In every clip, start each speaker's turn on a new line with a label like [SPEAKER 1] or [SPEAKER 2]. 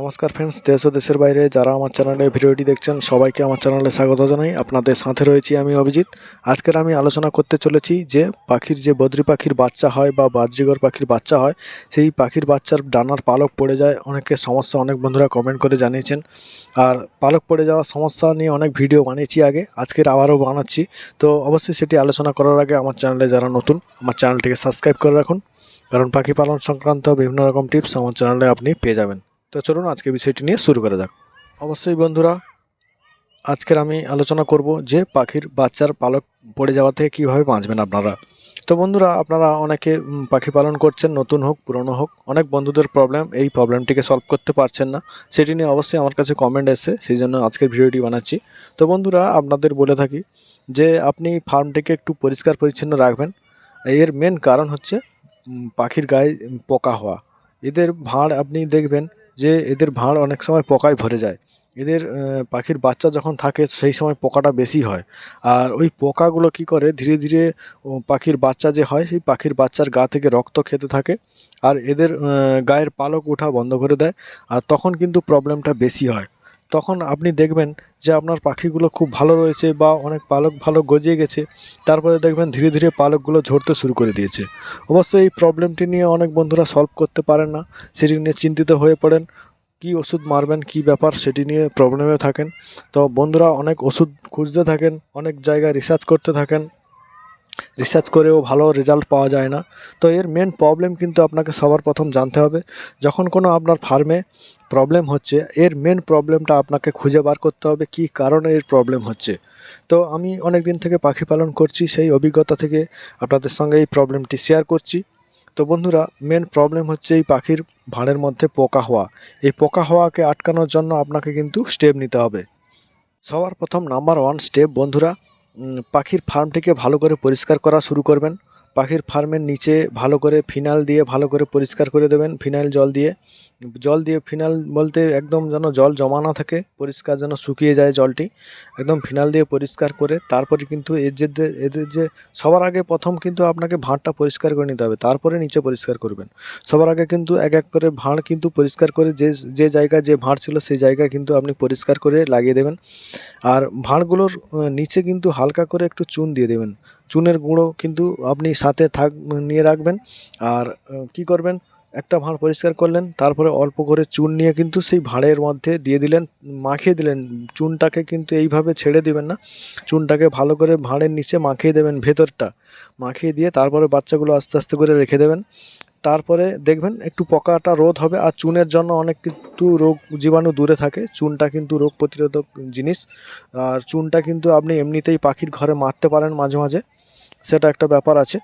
[SPEAKER 1] নমস্কার ফ্রেন্ডস দেশ ও দেশের বাইরে যারা আমার চ্যানেলে ভিডিওটি দেখছেন, সবাইকে আমার চ্যানেলে স্বাগত জানাই। আপনাদের সাথে রয়েছি আমি অভিজিৎ। আজকের আমি আলোচনা করতে চলেছি যে পাখির যে বদ্রি পাখির বাচ্চা হয় বা বাজরিগর পাখির বাচ্চা হয়, সেই পাখির বাচ্চার ডানার পালক পড়ে যায়। অনেকের সমস্যা অনেক বন্ধুরা কমেন্ট করে জানিয়েছেন। আর পালক পড়ে যাওয়ার সমস্যা নিয়ে অনেক ভিডিও বানিয়েছি আগে, আজকের আবারও বানাচ্ছি। তো অবশ্যই সেটি আলোচনা করার আগে আমার চ্যানেলে যারা নতুন, আমার চ্যানেলটিকে সাবস্ক্রাইব করে রাখুন। কারণ পাখি পালন সংক্রান্ত বিভিন্ন রকম টিপস আমার চ্যানেলে আপনি পেয়ে যাবেন। তো চলুন আজকে বিষয়টি নিয়ে শুরু করা যাক। অবশ্যই বন্ধুরা, আজকের আমি আলোচনা করব যে পাখির বাচ্চার পালক পড়ে যাওয়া থেকে কীভাবে বাঁচবেন আপনারা। তো বন্ধুরা, আপনারা অনেকে পাখি পালন করছেন, নতুন হোক, পুরনো হোক, অনেক বন্ধুদের প্রবলেম এই প্রবলেমটিকে সলভ করতে পারছেন না। সেটি নিয়ে অবশ্যই আমার কাছে কমেন্ট এসে সেই জন্য আজকের ভিডিওটি বানাচ্ছি। তো বন্ধুরা, আপনাদের বলে থাকি যে আপনি ফার্মটিকে একটু পরিষ্কার পরিচ্ছন্ন রাখবেন। এর মেন কারণ হচ্ছে পাখির গায়ে পোকা হওয়া। এদের ভাঁড় আপনি দেখবেন যে এদের ভাঁড় অনেক সময় পোকায় ভরে যায়। এদের পাখির বাচ্চা যখন থাকে সেই সময় পোকাটা বেশি হয়। আর ওই পোকাগুলো কি করে? ধীরে ধীরে পাখির বাচ্চা যে হয় সেই পাখির বাচ্চার গা থেকে রক্ত খেতে থাকে আর এদের গায়ের পালক ওঠা বন্ধ করে দেয়। আর তখন কিন্তু প্রবলেমটা বেশি হয়। তখন আপনি দেখবেন যে আপনার পাখিগুলো খুব ভালো রয়েছে বা অনেক পালক ভালো গজিয়ে গেছে। তারপরে দেখবেন ধীরে ধীরে পালকগুলো ঝরতে শুরু করে দিয়েছে। অবশ্যই এই প্রবলেমটি নিয়ে অনেক বন্ধুরা সলভ করতে পারেন না। সেটি নিয়ে চিন্তিত হয়ে পড়েন। কি ওষুধ মারবেন, কি ব্যাপার সেটি নিয়ে প্রবলেমে থাকেন। তো বন্ধুরা অনেক ওষুধ খুঁজতে থাকেন, অনেক জায়গায় রিসার্চ করতে থাকেন। রিসার্চ করেও ভালো রেজাল্ট পাওয়া যায় না। তো এর মেন প্রবলেম কিন্তু আপনাকে সবার প্রথম জানতে হবে, যখন কোনো আপনার ফার্মে প্রবলেম হচ্ছে, এর মেন প্রবলেমটা আপনাকে খুঁজে বার করতে হবে, কি কারণে এর প্রবলেম হচ্ছে। তো আমি অনেক দিন থেকে পাখি পালন করছি, সেই অভিজ্ঞতা থেকে আপনাদের সঙ্গে এই প্রবলেমটি শেয়ার করছি। তো বন্ধুরা মেন প্রবলেম হচ্ছে এই পাখির ভাঁড়ের মধ্যে পোকা হওয়া। এই পোকা হওয়াকে আটকানোর জন্য আপনাকে কিন্তু স্টেপ নিতে হবে। সবার প্রথম নাম্বার ওয়ান স্টেপ বন্ধুরা পাখির ফার্মটিকে ভালো করে পরিষ্কার করা শুরু করবেন। পাখির ফার্মের নিচে ভালো করে ফিনাইল দিয়ে ভালো করে পরিষ্কার করে দেবেন, ফিনাইল জল দিয়ে। জল দিয়ে ফিনাইল বলতে একদম যেন জল জমা না থাকে, পরিষ্কার যেন শুকিয়ে যায় জলটি। একদম ফিনাইল দিয়ে পরিষ্কার করে তারপরে কিন্তু এর যে এদের যে, সবার আগে প্রথম কিন্তু আপনাকে ভাঁড়টা পরিষ্কার করে নিতে হবে, তারপরে নিচে পরিষ্কার করবেন। সবার আগে কিন্তু এক এক করে ভাঁড় কিন্তু পরিষ্কার করে যে যে জায়গায় যে ভাঁড় ছিল সেই জায়গায় কিন্তু আপনি পরিষ্কার করে লাগিয়ে দেবেন। আর ভাঁড়গুলোর নিচে কিন্তু হালকা করে একটু চুন দিয়ে দেবেন। চুনের গুঁড়ো কিন্তু আপনি সাথে থাক, নিয়ে রাখবেন। আর কি করবেন? একটা ভাঁড় পরিষ্কার করলেন, তারপরে অল্প করে চুন নিয়ে কিন্তু সেই ভাঁড়ের মধ্যে দিয়ে দিলেন, মাখিয়ে দিলেন। চুনটাকে কিন্তু এইভাবে ছেড়ে দিবেন না। চুনটাকে ভালো করে ভাঁড়ের নিচে মাখিয়ে দেবেন, ভেতরটা। মাখিয়ে দিয়ে তারপরে বাচ্চাগুলো আস্তে আস্তে করে রেখে দেবেন। তারপরে দেখবেন একটু পকাটা রোধ হবে, আর চুনের জন্য অনেক কিন্তু রোগ জীবাণু দূরে থাকে। চুনটা কিন্তু রোগ প্রতিরোধক জিনিস। আর চুনটা কিন্তু আপনি এমনিতেই পাখির ঘরে মারতে পারেন মাঝে মাঝে। সেটা একটা ব্যাপার আছে।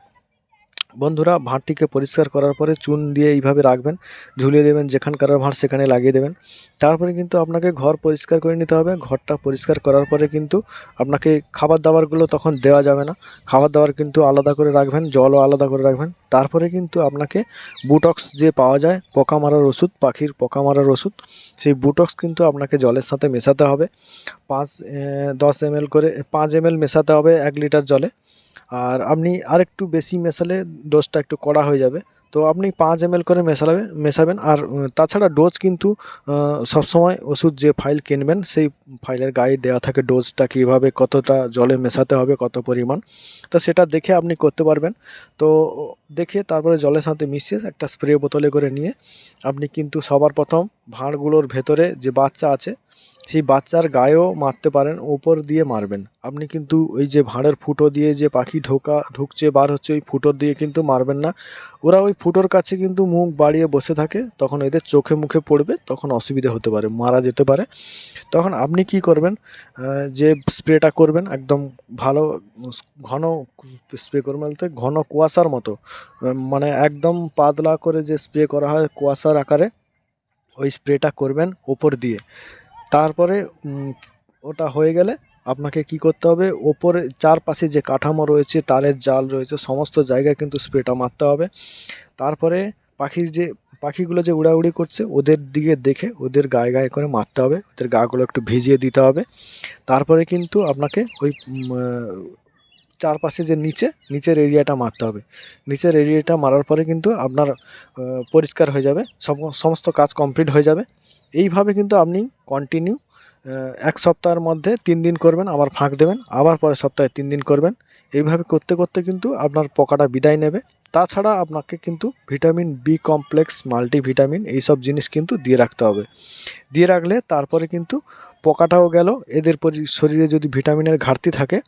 [SPEAKER 1] বন্ধুরা, ভাঁড়টিকে পরিষ্কার করার পরে চুন দিয়ে এইভাবে রাখবেন, ঝুলিয়ে দেবেন, যেখানকার ভাঁড় সেখানে লাগিয়ে দেবেন। তারপরে কিন্তু আপনাকে ঘর পরিষ্কার করে নিতে হবে। ঘরটা পরিষ্কার করার পরে কিন্তু আপনাকে খাবার দাবারগুলো তখন দেওয়া যাবে না। খাবার দাবার কিন্তু আলাদা করে রাখবেন, জলও আলাদা করে রাখবেন। তারপরে কিন্তু আপনাকে বুটক্স যে পাওয়া যায় পোকা মারার ওষুধ, পাখির পোকা মারার ওষুধ, সেই বুটক্স কিন্তু আপনাকে জলের সাথে মেশাতে হবে। পাঁচ দশ এম করে, পাঁচ এম মেশাতে হবে এক লিটার জলে। আর আপনি আরেকটু বেশি মেশালে ডোজটা একটু কড়া হয়ে যাবে। তো আপনি পাঁচ এম করে মেশাবে মেশাবেন আর তাছাড়া ডোজ কিন্তু সবসময় ওষুধ যে ফাইল কিনবেন, সেই ফাইলের গায়ে দেওয়া থাকে ডোজটা কীভাবে, কতটা জলে মেশাতে হবে, কত পরিমাণ। তো সেটা দেখে আপনি করতে পারবেন। তো দেখে তারপরে জলের সাথে মিশিয়ে একটা স্প্রে বোতলে করে নিয়ে, আপনি কিন্তু সবার প্রথম ভাঁড়গুলোর ভেতরে যে বাচ্চা আছে সেই বাচ্চার গায়েও মারতে পারেন, ওপর দিয়ে মারবেন। আপনি কিন্তু ওই যে ভাঁড়ের ফুটো দিয়ে যে পাখি ঢোকা, ঢুকছে, বার হচ্ছে, ওই ফুটোর দিয়ে কিন্তু মারবেন না। ওরা ওই ফুটোর কাছে কিন্তু মুখ বাড়িয়ে বসে থাকে, তখন এদের চোখে মুখে পড়বে, তখন অসুবিধা হতে পারে, মারা যেতে পারে। তখন আপনি কি করবেন? যে স্প্রেটা করবেন, একদম ভালো, ঘন স্প্রে করবেন বলতে, ঘন কুয়াশার মতো মানে একদম পাতলা করে যে স্প্রে করা হয় কুয়াশার আকারে, ওই স্প্রেটা করবেন ওপর দিয়ে। তারপরে ওটা হয়ে গেলে আপনাকে কি করতে হবে? ওপরে, চারপাশে যে কাঠামো রয়েছে, তারের জাল রয়েছে, সমস্ত জায়গায় কিন্তু স্প্রেটা মারতে হবে। তারপরে পাখির যে, পাখিগুলো যে উড়াউড়ি করছে, ওদের দিকে দেখে, ওদের গায়ে গায়ে করে মারতে হবে। ওদের গাগুলো একটু ভিজিয়ে দিতে হবে। তারপরে কিন্তু আপনাকে ওই চারপাশে যে নিচে, নিচের এরিয়াটা মারতে হবে। নিচের এরিয়াটা মারার পরে কিন্তু আপনার পরিষ্কার হয়ে যাবে, সম- সমস্ত কাজ কমপ্লিট হয়ে যাবে। এইভাবে কিন্তু আপনি কন্টিনিউ এক সপ্তাহের মধ্যে তিন দিন করবেন, আবার ফাঁক দেবেন, আবার পরের সপ্তাহে তিন দিন করবেন। এইভাবে করতে করতে কিন্তু আপনার পোকাটা বিদায় নেবে। তাছাড়া আপনাকে কিন্তু ভিটামিন বি কমপ্লেক্স মাল্টিভিটামিন এইসব জিনিস কিন্তু দিয়ে রাখতে হবে। দিয়ে রাখলে তারপরে কিন্তু পোকাটাও গেল, এদের শরীরে যদি ভিটামিনের ঘাটতি থাকে,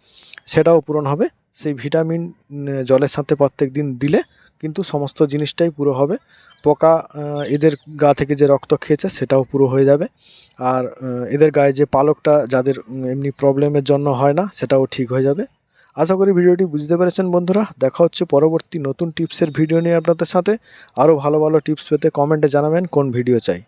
[SPEAKER 1] সেটাও পূরণ হবে। সেই ভিটামিন জলের সাথে প্রত্যেক দিন দিলে কিন্তু সমস্ত জিনিসটাই পুরো হবে। পোকা এদের গা থেকে যে রক্ত খেয়েছে, সেটাও পুরো হয়ে যাবে। আর এদের গায়ে যে পালকটা, যাদের এমনি প্রবলেমের জন্য হয় না, সেটাও ঠিক হয়ে যাবে। আশা করি ভিডিওটি বুঝতে পেরেছেন বন্ধুরা। দেখা হচ্ছে পরবর্তী নতুন টিপসের ভিডিও নিয়ে আপনাদের সাথে। আরও ভালো ভালো টিপস পেতে কমেন্টে জানাবেন কোন ভিডিও চাই।